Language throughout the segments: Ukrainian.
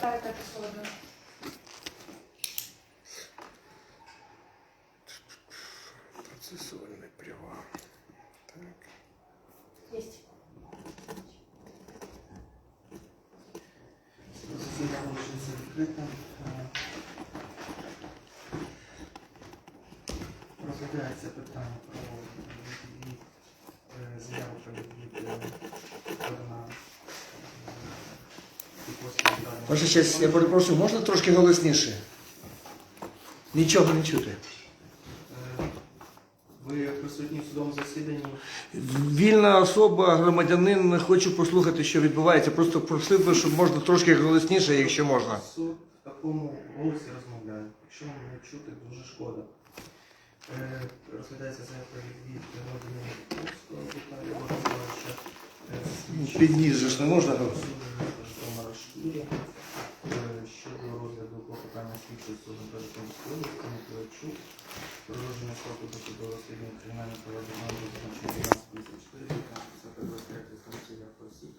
Пам'ятаєте, що ви Процесуальний права. Так. Єсть. Засідання вважається відкритим. Е, Розглядається питання про Ваша честь, я перепрошую, можна трошки голосніше? Нічого не чути. Е, ви присутні в судовому засіданні. Вільна особа, громадянин, хочу послухати, що відбувається. Просто просив би, щоб можна трошки голосніше, якщо можна. Суд в такому голосі розмовляє. Якщо не чути, дуже шкода. Е, розглядається заявка від громадянина е, Підніс же ж не можна голосувати. 4 е, щодо розгляду клопотання слідчого суду Переконської Комітовичук про розгляд строку досудового розслідування кримінального провадження визначення 1254 1553 Конституційних осіб.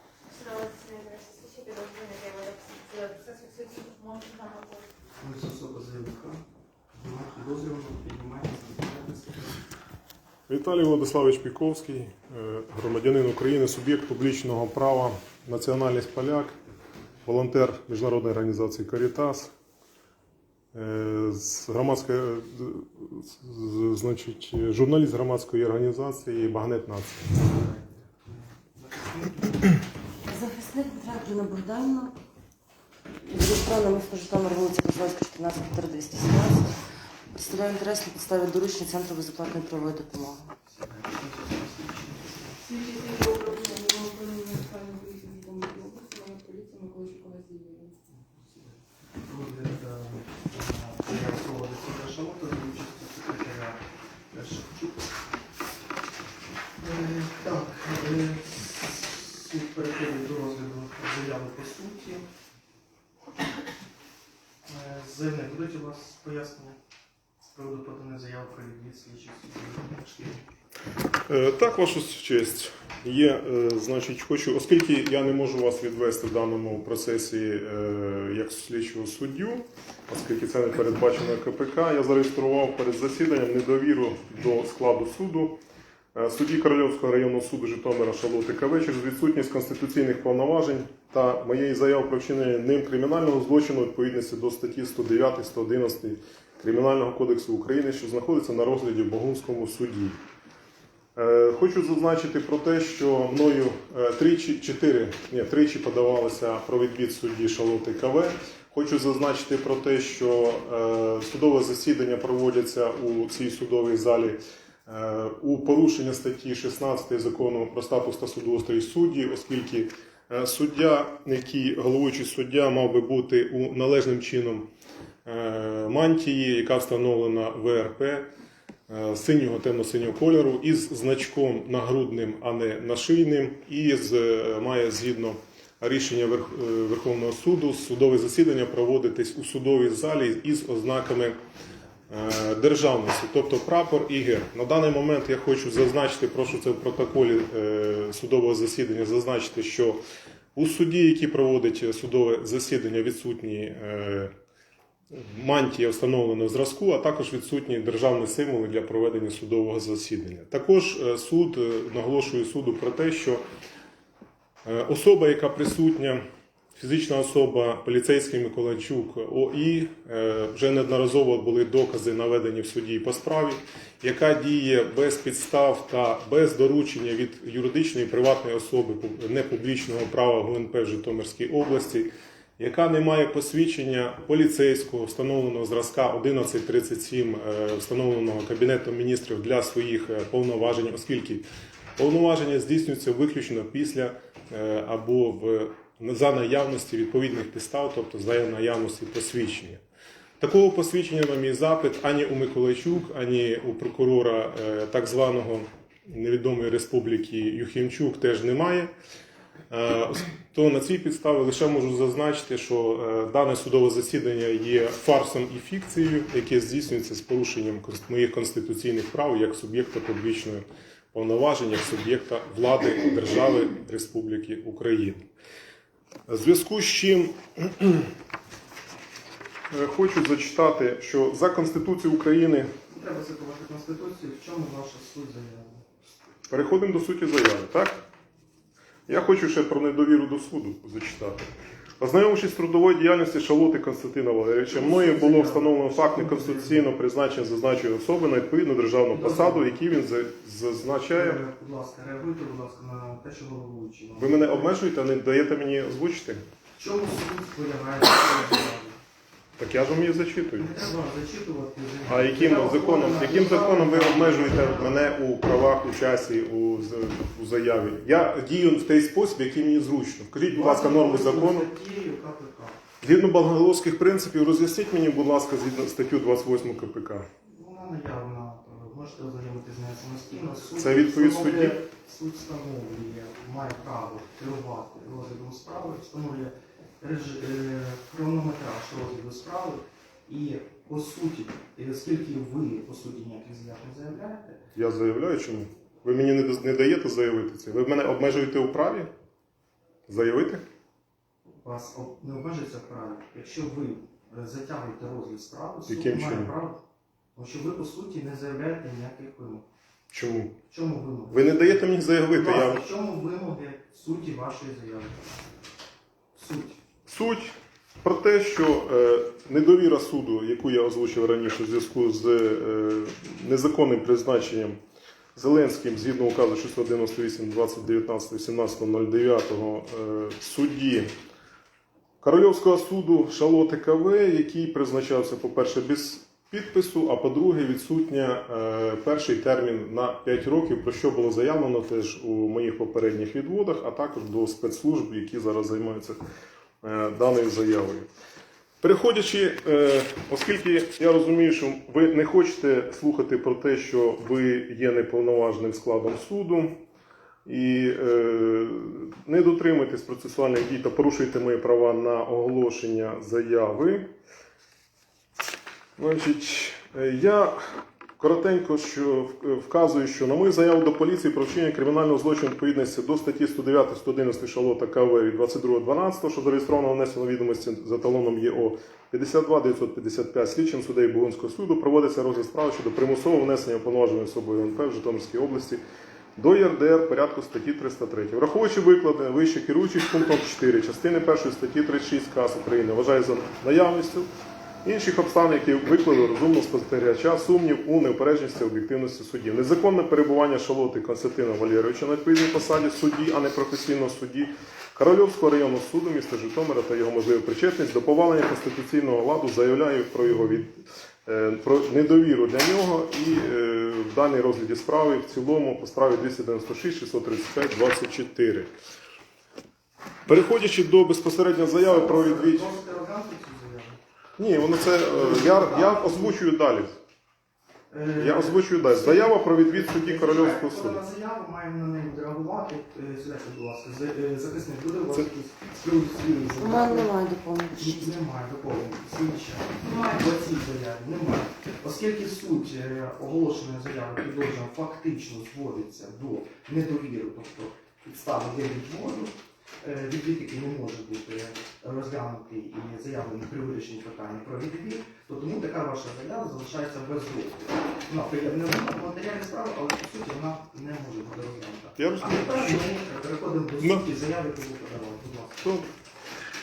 Ось особа заявника. Підозрювано піднімає Віталій Владиславович Піковський, е, громадянин України, суб'єкт публічного права, національність поляк волонтер міжнародної організації Карітас, е, з громадської, значить, журналіст громадської організації Багнет Нації. Захисник Петра Ірина Богданівна. Зареєстрована місто Житомир, вулиця Козловська, 14, квартира 217. Представляю інтерес на підставі доручення Центру безоплатної правової допомоги. Розгляд заяв проводиться за шалота за участю секретаря Шевчук. Е, Так, е, суд переходить до розгляду заяви по суті. Е, Заявник, будуть у вас пояснення з приводу поданої заяви про відвід слідчих судів? Е, Так, ваша честь. Є, е, значить, хочу, оскільки я не можу вас відвести в даному процесі е, як слідчого суддю, оскільки це не передбачено КПК, я зареєстрував перед засіданням недовіру до складу суду. Е, Судді Корольовського районного суду Житомира Шалоти КВ через відсутність конституційних повноважень та моєї заяви про вчинення ним кримінального злочину відповідності до статті 109-111 Кримінального кодексу України, що знаходиться на розгляді в Богунському суді. Е, Хочу зазначити про те, що мною е, тричі, чотири, ні, тричі подавалося про відвід судді Шалоти КВ. Хочу зазначити про те, що судове засідання проводяться у цій судовій залі у порушення статті 16 закону про статус та судоустрій судді, оскільки е, суддя, який головуючий суддя, мав би бути у належним чином е, мантії, яка встановлена ВРП е, синього темно-синього кольору із значком нагрудним, а не нашийним, і з, має згідно рішення Верх- Верховного суду судове засідання проводитись у судовій залі із ознаками державності, тобто прапор і герб. На даний момент я хочу зазначити, прошу це в протоколі е, судового засідання зазначити, що у суді, який проводить судове засідання, відсутні е, мантія встановленого зразку, а також відсутні державні символи для проведення судового засідання. Також е, суд е, наголошує суду про те, що е, особа, яка присутня, фізична особа поліцейський Миколайчук ОІ, е, вже неодноразово були докази наведені в суді по справі, яка діє без підстав та без доручення від юридичної приватної особи непублічного права ГУНП в Житомирській області яка не має посвідчення поліцейського встановленого зразка 1137, е, встановленого Кабінетом міністрів для своїх е, повноважень, оскільки повноваження здійснюються виключно після або в за наявності відповідних підстав, тобто за наявності посвідчення. Такого посвідчення на мій запит ані у Миколайчук, ані у прокурора е, так званого невідомої республіки Юхімчук теж немає. Е, То на цій підставі лише можу зазначити, що е, дане судове засідання є фарсом і фікцією, яке здійснюється з порушенням моїх конституційних прав як суб'єкта публічної повноважень, як суб'єкта влади держави Республіки Україна. В зв'язку з чим е, хочу зачитати, що за Конституцією України Треба цитувати Конституцію, в чому ваша суть заяви? переходимо до суті заяви, так? Я хочу ще про недовіру до суду зачитати. Ознайомившись з трудовою діяльністю Шалоти Константина Валерійовича, мною було встановлено факт неконституційного призначення зазначеної особи на відповідну державну посаду, який він зазначає. Е, Будь ласка, реагуйте, будь ласка, на те, що головуючий. Ви мене обмежуєте, а не даєте мені озвучити? Чому суд заяви? Так я ж вам її зачитую. Не треба зачитувати. А яким законом, яким законом ви обмежуєте мене у правах, у часі, у, з- у заяві? Я дію в той спосіб, який мені зручно. Вкажіть, будь ласка, норми закону. Статтєю КПК. Згідно бангаловських принципів, роз'ясніть мені, будь ласка, згідно статтю 28 КПК. Вона наявна, е, можете ознайомитися з нею самостійно. Суд Це відповідь встановлює- судді? Суд встановлює, має право керувати розглядом справи, встановлює хронометраж розгляду справи. І по суті, оскільки ви по суті ніяких заяв не заявляєте, Я заявляю, чому? Ви мені не, не даєте заявити це? Ви мене обмежуєте у праві? Заявити? вас не обмежується в праві. Якщо ви е, затягуєте розгляд справи, суд Яким має чином? право, тому що ви по суті не заявляєте ніяких вимог. Чому? В чому вимоги? Ви не даєте мені заявити. Ласка, Я... В чому вимоги суті вашої заяви? Суть. Суть про те, що е, недовіра суду, яку я озвучив раніше в зв'язку з е, незаконним призначенням Зеленським згідно указу 698 2019 18.09 е, судді Корольовського суду Шалоти КВ, який призначався, по-перше, без підпису, а по-друге, відсутня е, перший термін на 5 років, про що було заявлено теж у моїх попередніх відводах, а також до спецслужб, які зараз займаються даною заявою. Переходячи, е, оскільки я розумію, що ви не хочете слухати про те, що ви є неповноважним складом суду, і е, не дотримуєтесь процесуальних дій та порушуєте мої права на оголошення заяви. Значить, е, я коротенько що в- вказую, що на мою заяву до поліції про вчинення кримінального злочину відповідності до статті 109 111 Шалота КВ від 22.12, що зареєстровано внесено відомості за талоном ЄО 52 955 слідчим судей Бугунського суду проводиться розгляд справи щодо примусового внесення уповноваженої особою НП в Житомирській області до ЄРДР порядку статті 303. Враховуючи викладене вище керуючись пунктом 4 частини 1 статті 36 КАС України, вважаю за наявністю інших обставин, які виклали розумно спостерігача, сумнів у неупередженості об'єктивності судді. Незаконне перебування шалоти Константина Валерійовича на відповідній посаді судді, а не професійного судді, Корольовського районного суду міста Житомира та його можливу причетність до повалення конституційного ладу заявляю про його від е, про недовіру для нього і е, в даній розгляді справи в цілому по справі 296 635 24. Переходячи до безпосередньо заяви про відвід. Просите розглянути цю заяву? Ні, воно це е, я, я озвучую далі. Е, Я озвучую далі. Заява про відвід судді Корольовського суду. Подана заява, маємо на неї відреагувати. Е, Сідайте, будь ласка, е, захисник буде у вас якісь У мене немає доповнення. Немає доповнення. Слідча. Немає. По цій заяві немає. Оскільки суть е, оголошеної заяви підозрюваного фактично зводиться до недовіри, тобто підстави для відводу, е, відвід, який не може бути розглянутий і заявлений при вирішенні питання про відвід, то тому така ваша заява залишається без руху. Вона приєднана в матеріалі справи, але по суті вона не може бути розглянута. Я А розумію. тепер ми переходимо до Ну. суті заяви, яку ви подавали. Будь ласка. Добре.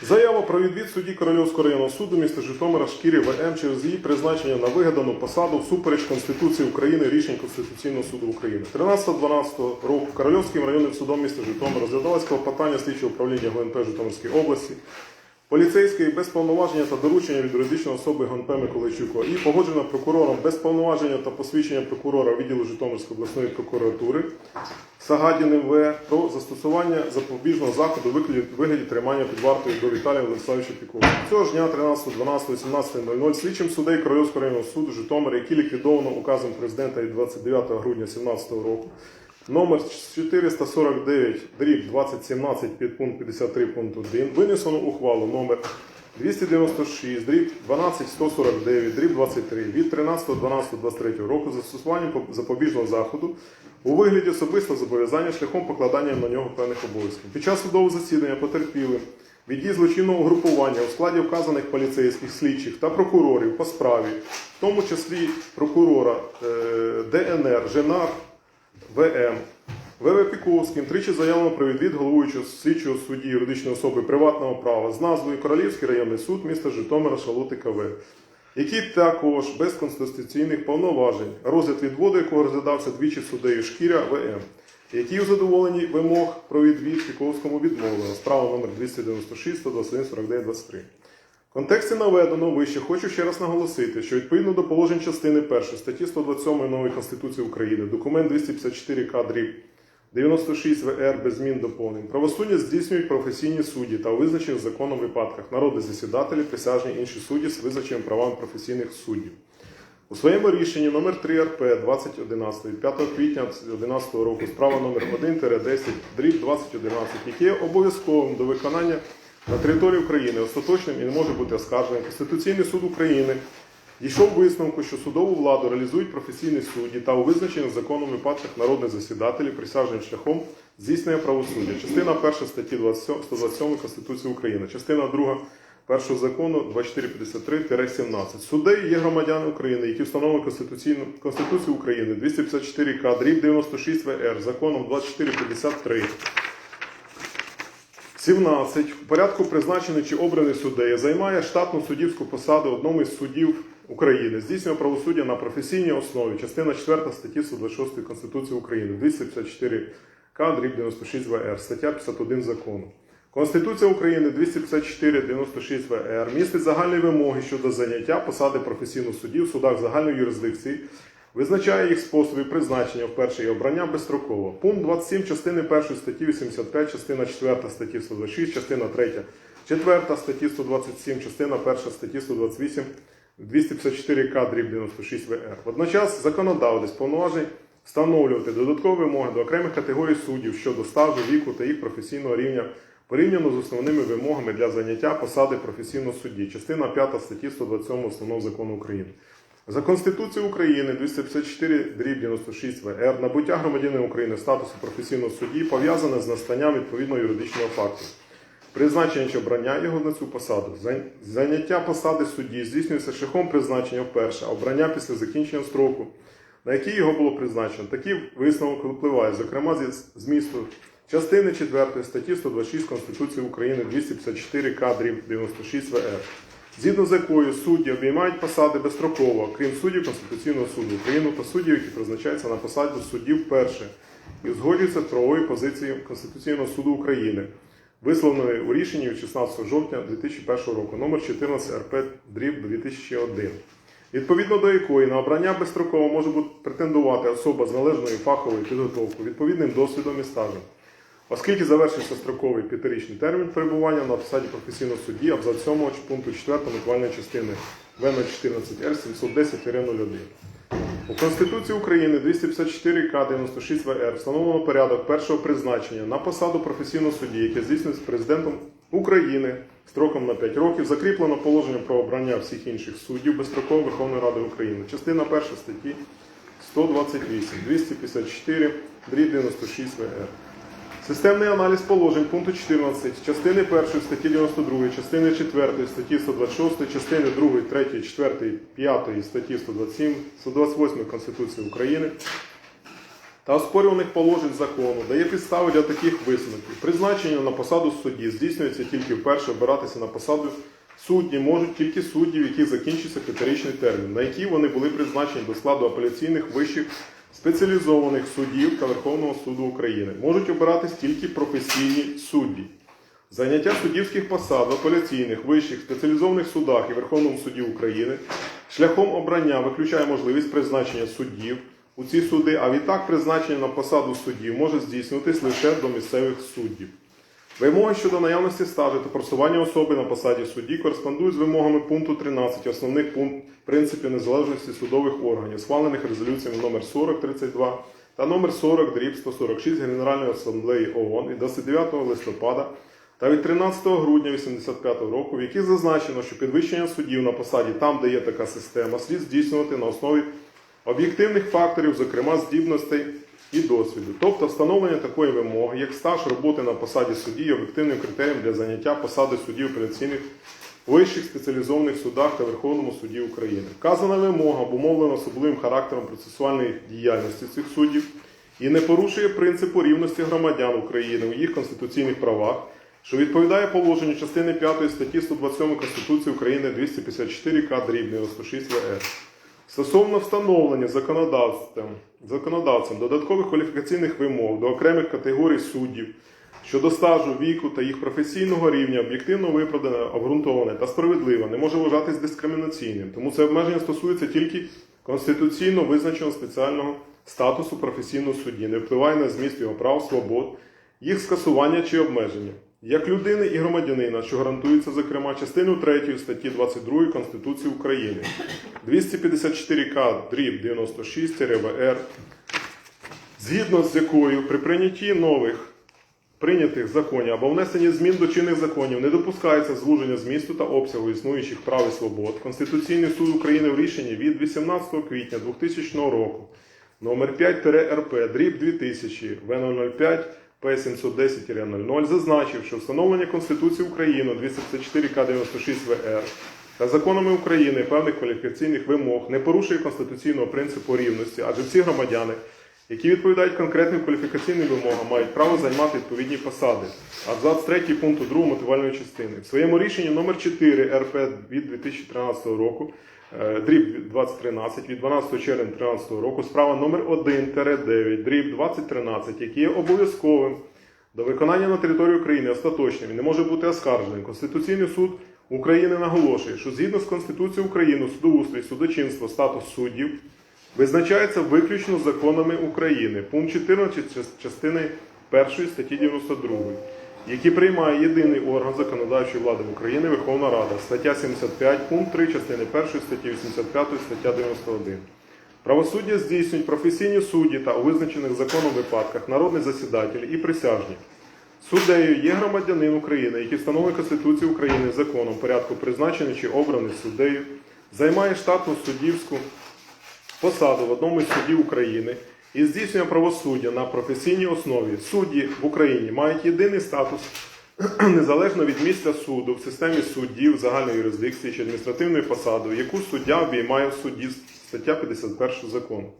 Заява про відвід судді Корольовського районного суду міста Житомира Шкірі ВМ через її призначення на вигадану посаду всупереч Конституції України рішень Конституційного суду України. 13-12 року Корольовським районним судом міста Житомира розглядалось клопотання слідчого управління ГУНП Житомирської області, поліцейської без повноваження та доручення від юридичної особи ГУНП Миколайчука і погоджено прокурором без повноваження та посвідчення прокурора відділу Житомирської обласної прокуратури Сагадіним В про застосування запобіжного заходу у вигляді, тримання під вартою до Віталія Владиславовича Пікова. Цього ж дня 13.12.18.00 слідчим судей Корольовського районного суду Житомира, який ліквідовано указом президента від 29 грудня 2017 року, номер 449 дріб 2017 підпункт 53 пункт 1 винесено ухвалу номер 296 дріб 12149 дріб 23 від 13.12.23 року з застосуванням по- запобіжного заходу у вигляді особистого зобов'язання шляхом покладання на нього певних обов'язків. Під час судового засідання потерпіли від дій злочинного угрупування у складі вказаних поліцейських, слідчих та прокурорів по справі, в тому числі прокурора е, ДНР, ЖЕНАР, ВМ, ВВ Піковським тричі заявлено про відвід головуючого слідчого судді юридичної особи приватного права з назвою Королівський районний суд міста Житомира Шалути КВ, який також без конституційних повноважень, розгляд відводу якого розглядався двічі суддею Шкіря ВМ, які у задоволенні вимог про відвід Піковському відмовлено. Справа номер 296 121 49 23. В контексті наведеного вище хочу ще раз наголосити, що відповідно до положень частини 1 статті 127 нової Конституції України, документ 254 К дріб 96 ВР без змін доповнень, правосуддя здійснюють професійні судді та у визначених законом випадках народи засідателі, присяжні інші судді з визначеним правами професійних суддів. У своєму рішенні номер 3 РП 2011 від 5 квітня 2011 року справа номер 1-10 дріб 2011, яке є обов'язковим до виконання на території України остаточним і не може бути оскарженим. Конституційний суд України дійшов висновку, що судову владу реалізують професійні судді та у визначених законом випадках народних засідателів присяжним шляхом здійснення правосуддя. Частина 1 статті 27 127 Конституції України, частина 2 першого закону 2453-17. Суддею є громадяни України, які встановлені Конституцію України 254 К, дріб 96 ВР, законом 2453. 17. В порядку призначений чи обраний суддею займає штатну суддівську посаду одному із суддів України, здійснює правосуддя на професійній основі, частина 4 статті 126 Конституції України, 254 К, дріб 96 ВР, стаття 51 закону. Конституція України 254-96 ВР містить загальні вимоги щодо заняття посади професійного судді в судах загальної юрисдикції, визначає їх способи призначення вперше і обрання безстроково. Пункт 27 частини 1 статті 85, частина 4 статті 126, частина 3, 4 статті 127, частина 1 статті 128, 254 К дріб 96 ВР. Водночас законодавець повноважень встановлювати додаткові вимоги до окремих категорій суддів щодо стажу, віку та їх професійного рівня порівняно з основними вимогами для заняття посади професійного судді, частина 5 статті 127 Основного закону України. За Конституцією України 254 дріб 96 ВР набуття громадянина України статусу професійного судді пов'язане з настанням відповідного юридичного факту. Призначення чи обрання його на цю посаду. Заняття посади судді здійснюється шляхом призначення вперше, а обрання після закінчення строку, на який його було призначено. Такий висновок випливає, зокрема, зі змісту частини 4 статті 126 Конституції України 254 К дріб 96 ВР згідно з якою судді обіймають посади безстроково, крім суддів Конституційного суду України та суддів, які призначаються на посаду суддів вперше, і узгоджуються з правовою позицією Конституційного суду України, висловленої у рішенні від 16 жовтня 2001 року, номер 14 РП дріб 2001, відповідно до якої на обрання безстроково може бути претендувати особа з належною фаховою підготовкою, відповідним досвідом і стажем. Оскільки завершився строковий п'ятирічний термін перебування на посаді професійного судді абзац 7 пункту 4 мотивальної частини В 14 Р 710-01. У Конституції України 254 К 96 ВР встановлено порядок першого призначення на посаду професійного судді, яке здійснюється президентом України строком на 5 років, закріплено положення про обрання всіх інших суддів безстроково Верховної Ради України. Частина 1 статті 128, 254, дріб 96 ВР. Системний аналіз положень пункту 14, частини 1 статті 92, частини 4 статті 126, частини 2, 3, 4, 5 статті 127, 128 Конституції України та оспорюваних положень закону дає підстави для таких висновків. Призначення на посаду судді здійснюється тільки вперше обиратися на посаду судді можуть тільки судді, в яких закінчиться п'ятирічний термін, на які вони були призначені до складу апеляційних вищих спеціалізованих судів та Верховного суду України. Можуть обиратись тільки професійні судді. Заняття суддівських посад в апеляційних, вищих, спеціалізованих судах і Верховному суді України шляхом обрання виключає можливість призначення суддів у ці суди, а відтак призначення на посаду суддів може здійснюватись лише до місцевих суддів. Вимоги щодо наявності стажу та просування особи на посаді судді кореспондують з вимогами пункту 13 основних пунктів принципів незалежності судових органів, схвалених резолюціями номер 4032 та номер 40 дріб 146 Генеральної асамблеї ООН від 29 листопада та від 13 грудня 1985 року, в яких зазначено, що підвищення суддів на посаді там, де є така система, слід здійснювати на основі об'єктивних факторів, зокрема здібностей і досвіду. Тобто встановлення такої вимоги, як стаж роботи на посаді судді, є об'єктивним критерієм для заняття посади судді апеляційних вищих спеціалізованих судах та Верховному суді України. Вказана вимога обумовлена особливим характером процесуальної діяльності цих суддів і не порушує принципу рівності громадян України у їх конституційних правах, що відповідає положенню частини 5 статті 127 Конституції України 254 К дріб 96 ВС. Стосовно встановлення законодавством, законодавцем додаткових кваліфікаційних вимог до окремих категорій суддів щодо стажу, віку та їх професійного рівня об'єктивно виправдане, обґрунтоване та справедливе не може вважатись дискримінаційним. Тому це обмеження стосується тільки конституційно визначеного спеціального статусу професійного судді, не впливає на зміст його прав, свобод, їх скасування чи обмеження. Як людини і громадянина, що гарантується, зокрема, частиною 3 статті 22 Конституції України, 254К дріб 96 РВР, згідно з якою при прийнятті нових прийнятих законів або внесенні змін до чинних законів не допускається звуження змісту та обсягу існуючих прав і свобод. Конституційний суд України в рішенні від 18 квітня 2000 року номер 5-РП дріб 2000 В005 П710-00 зазначив, що встановлення Конституції України 254 К 96 ВР та законами України певних кваліфікаційних вимог не порушує конституційного принципу рівності, адже всі громадяни, які відповідають конкретним кваліфікаційним вимогам, мають право займати відповідні посади. Абзац 3 пункту 2 мотивальної частини. В своєму рішенні номер 4 РП від 2013 року, дріб 2013 від 12 червня 2013 року, справа номер 1-9, дріб 2013, який є обов'язковим до виконання на території України остаточним і не може бути оскарженим. Конституційний суд України наголошує, що згідно з Конституцією України судоустрій, судочинство, статус суддів визначається виключно законами України. Пункт 14 частини 1 статті 92, які приймає єдиний орган законодавчої влади в Україні Верховна Рада. Стаття 75, пункт 3 частини 1 статті 85, стаття 91. Правосуддя здійснюють професійні судді та у визначених законом випадках народний засідатель і присяжні. Суддею є громадянин України, який встановлює Конституцію України законом порядку призначений чи обраний суддею, займає штатну суддівську посаду в одному із судів України і здійснює правосуддя на професійній основі. Судді в Україні мають єдиний статус незалежно від місця суду в системі суддів загальної юрисдикції чи адміністративної посади, яку суддя обіймає в суді стаття 51 закону.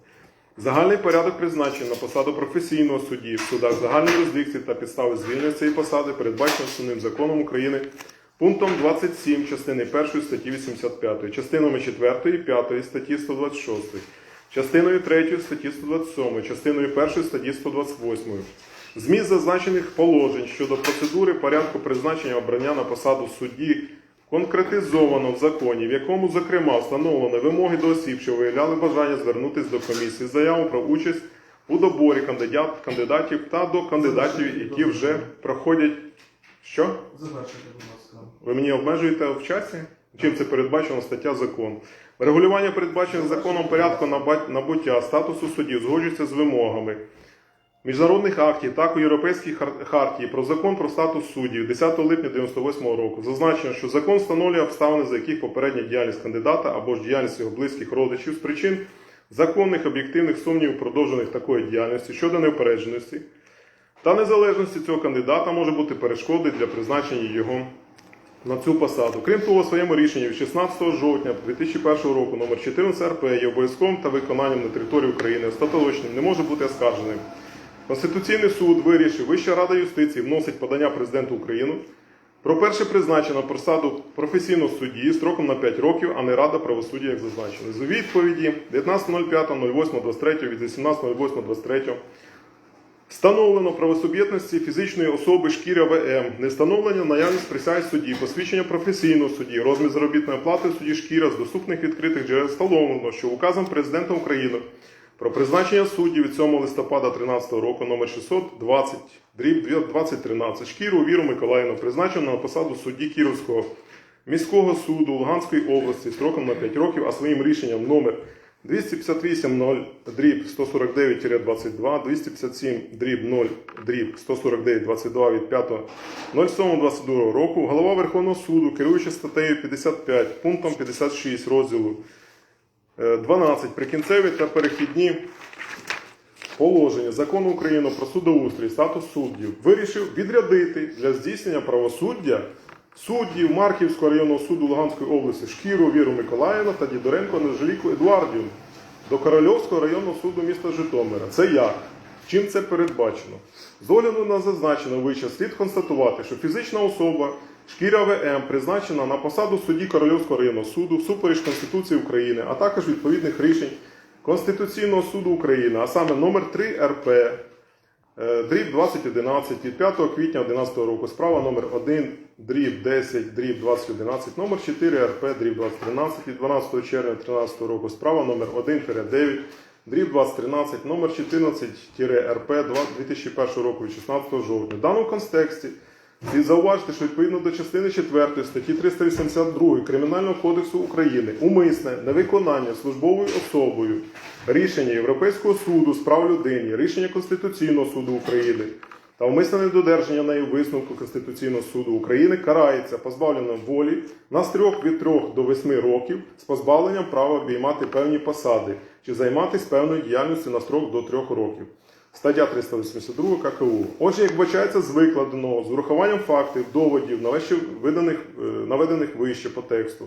Загальний порядок призначення на посаду професійного судді в судах загальної юрисдикції та підстави звільнення цієї посади передбачено основним законом України пунктом 27 частини 1 статті 85, частинами 4 і 5 статті 126, частиною 3 статті 127, частиною 1 статті 128. Зміст зазначених положень щодо процедури порядку призначення обрання на посаду судді конкретизовано в законі, в якому, зокрема, встановлено вимоги до осіб, що виявляли бажання звернутися до комісії з заявою про участь у доборі кандидат, кандидатів та до кандидатів, які вже проходять. Що? Завершити, будь ласка. Ви мені обмежуєте в часі? Чим це передбачено стаття закону? Регулювання передбачених законом порядку набуття статусу суддів згоджується з вимогами міжнародних актів, так у Європейській хартії про закон про статус суддів 10 липня 1998 року. Зазначено, що закон встановлює обставини, за яких попередня діяльність кандидата або ж діяльність його близьких родичів з причин законних об'єктивних сумнівів продовжених такої діяльності щодо неупередженості та незалежності цього кандидата може бути перешкодою для призначення його на цю посаду. Крім того, у своєму рішенні від 16 жовтня 2001 року номер 14 РП є обов'язковим та виконанням на території України остаточним не може бути оскарженим. Конституційний суд вирішив, Вища рада юстиції вносить подання президенту України про перше призначення на посаду професійного судді строком на 5 років, а не Рада правосуддя, як зазначено. З відповіді 19.05.08.23 від 18.08.23 Встановлено правосуб'єктності фізичної особи шкіря ВМ, не встановлення наявність присяги судді, посвідчення професійного судді, розмір заробітної плати судді шкіра з доступних відкритих джерел встановлено, що указом президента України про призначення судді від 7 листопада 2013 року номер 620 дріб 2013 шкіру Віру Миколаївну призначено на посаду судді Кіровського міського суду Луганської області строком на 5 років, а своїм рішенням номер 258 0 дріб 149-22, 257 дріб 0 дріб 149-22 від 5.07.22 року. Голова Верховного суду, керуючи статтею 55 пунктом 56 розділу е, 12 прикінцеві та перехідні положення закону України про судоустрій, статус суддів, вирішив відрядити для здійснення правосуддя суддів Марківського районного суду Луганської області Шкіру Віру Миколаївну та Дідоренко Нежеліку Едуардівну до Корольовського районного суду міста Житомира. Це як? Чим це передбачено? З огляду на зазначено вище слід констатувати, що фізична особа Шкіря ВМ призначена на посаду судді Корольовського районного суду всупереч Конституції України, а також відповідних рішень Конституційного суду України, а саме номер 3 РП, дріб 2011 від 5 квітня 2011 року, справа номер 1 дріб 10 дріб 2011, номер 4 РП дріб 2013 від 12 червня 2013 року, справа номер 1-9 дріб 2013, номер 14-РП 2001 року від 16 жовтня. В даному контексті Слід зауважити, що відповідно до частини 4 статті 382 Кримінального кодексу України умисне невиконання службовою особою рішення Європейського суду з прав людини, рішення Конституційного суду України та умисне недодержання нею висновку Конституційного суду України карається позбавленням волі на строк від 3 до 8 років з позбавленням права обіймати певні посади чи займатися певною діяльністю на строк до 3 років. Стаття 382 ККУ. Отже, як бачається з викладеного, з урахуванням фактів, доводів, е, наведених вище по тексту,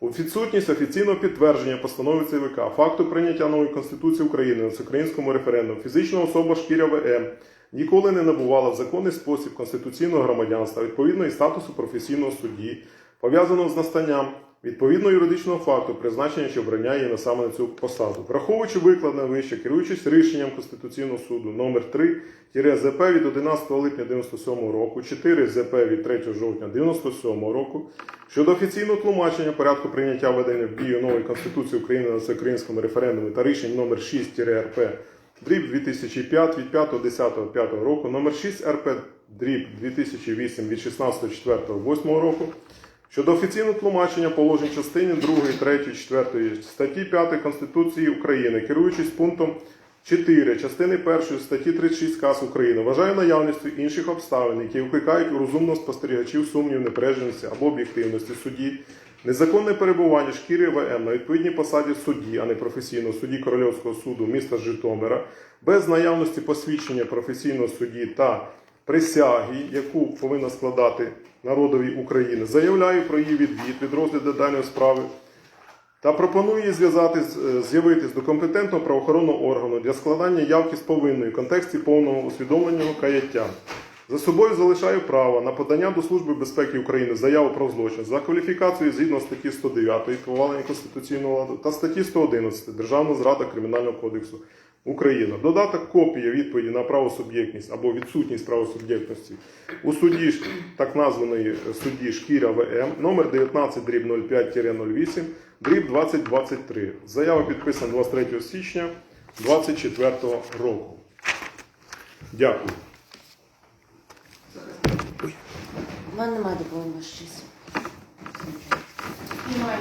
у відсутність офіційного підтвердження постанови ЦВК, факту прийняття нової Конституції України на всеукраїнському референдумі, фізична особа Шкіря ВМ ніколи не набувала в законний спосіб конституційного громадянства, відповідно і статусу професійного судді, пов'язаного з настанням відповідного юридичного факту призначення чи обрання її на саме на цю посаду. Враховуючи викладене вище, керуючись рішенням Конституційного суду номер 3 ЗП від 11 липня 97 року, 4 ЗП від 3 жовтня 97 року щодо офіційного тлумачення порядку прийняття введення в дію нової Конституції України на всеукраїнському референдумі та рішень номер 6 РП дріб 2005 від 5.10.5 року, номер 6 РП дріб 2008 від 16.04.8 року щодо офіційного тлумачення положень частини 2, 3, 4 статті 5 Конституції України, керуючись пунктом 4 частини 1 статті 36 КАС України, вважає наявністю інших обставин, які викликають у розумного спостерігачів сумнів непередженості або об'єктивності судді, незаконне перебування шкіри ВМ на відповідній посаді судді, а не професійного судді Корольовського суду міста Житомира, без наявності посвідчення професійного судді та присяги, яку повинна складати народові України, заявляю про її відвід від розгляду даної справи та пропоную її зв'язати з'явитись до компетентного правоохоронного органу для складання явки з повинною в контексті повного усвідомленого каяття. За собою залишаю право на подання до Служби безпеки України заяви про злочин за кваліфікацією згідно статті 109 повалення конституційного ладу та статті 111 Державна зрада Кримінального кодексу України. Додаток копія відповіді на правосуб'єктність або відсутність правосуб'єктності у суді так названої судді Шкіря ВМ номер 19 дріб 05-08 дріб 2023. Заява підписана 23 січня 2024 року. Дякую. У мене немає доповнення ваша честь. Немає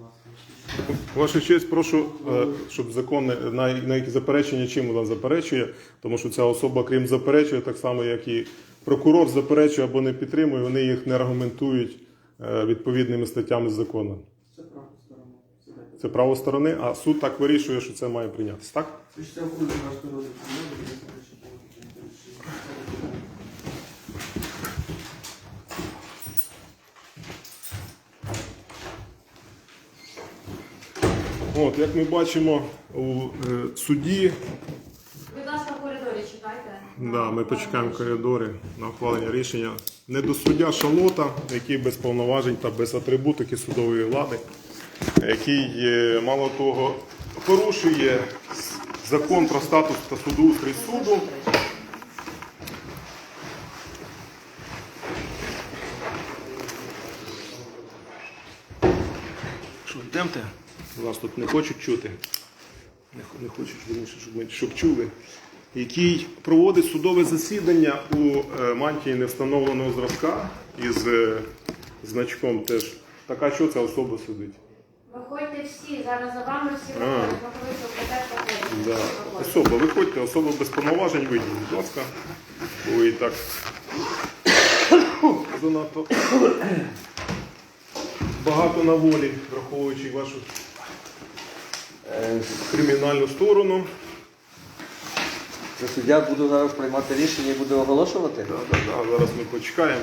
ласка. Ваша честь, прошу, е, щоб закон на, на які заперечення чим вона заперечує, тому що ця особа, крім заперечує, так само як і прокурор заперечує або не підтримує, вони їх не аргументують е, відповідними статтями закону. Це правда сторона. Це право сторони, а суд так вирішує, що це має прийнятися. Так? Ви ж це входить ваш народний судовий, я заперечую повністю не вирішую. От, як ми бачимо у е, суді, Будь ласка, в коридорі чекайте. да, ми почекаємо в коридорі на ухвалення рішення. Не до суддя Шалота, який без повноважень та без атрибутики судової влади, який е, мало того порушує закон про статус та судоустрій суду. Що, йдемте? Нас тут не хочуть чути. Не, хочуть, вірніше, щоб ми щоб чули. Який проводить судове засідання у е, мантії невстановленого зразка із е, значком теж. Така що ця особа сидить? Виходьте всі, зараз за вами всі виходять. Да. Особа, виходьте, особа без повноважень, вийдіть, будь ласка. Бо ви і так занадто багато на волі, враховуючи вашу кримінальну сторону. Це суддя буде зараз приймати рішення і буде оголошувати? Да, да, да, зараз ми почекаємо.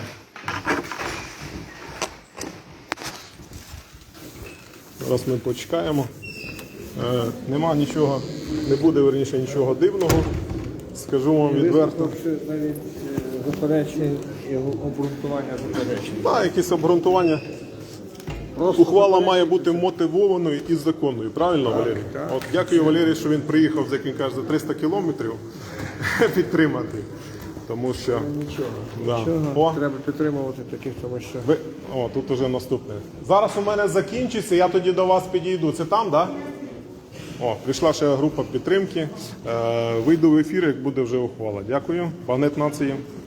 Зараз ми почекаємо. Е, нема нічого, не буде верніше нічого дивного. Скажу вам відверто. навіть заперечень і обґрунтування заперечень. Так, якісь обґрунтування. Ухвала має бути мотивованою і законною. Правильно, Валерій? так. От дякую Валерію, що він приїхав, як він каже, за 300 кілометрів підтримати. Тому що Нічого. Да. Нічого. О. Треба підтримувати таких, тому що. ви. О, тут уже наступне. Зараз у мене закінчиться, я тоді до вас підійду. Це там, так? Да? О, прийшла ще група підтримки. Е, вийду в ефір, як буде вже ухвала. Дякую. Пагнет нації.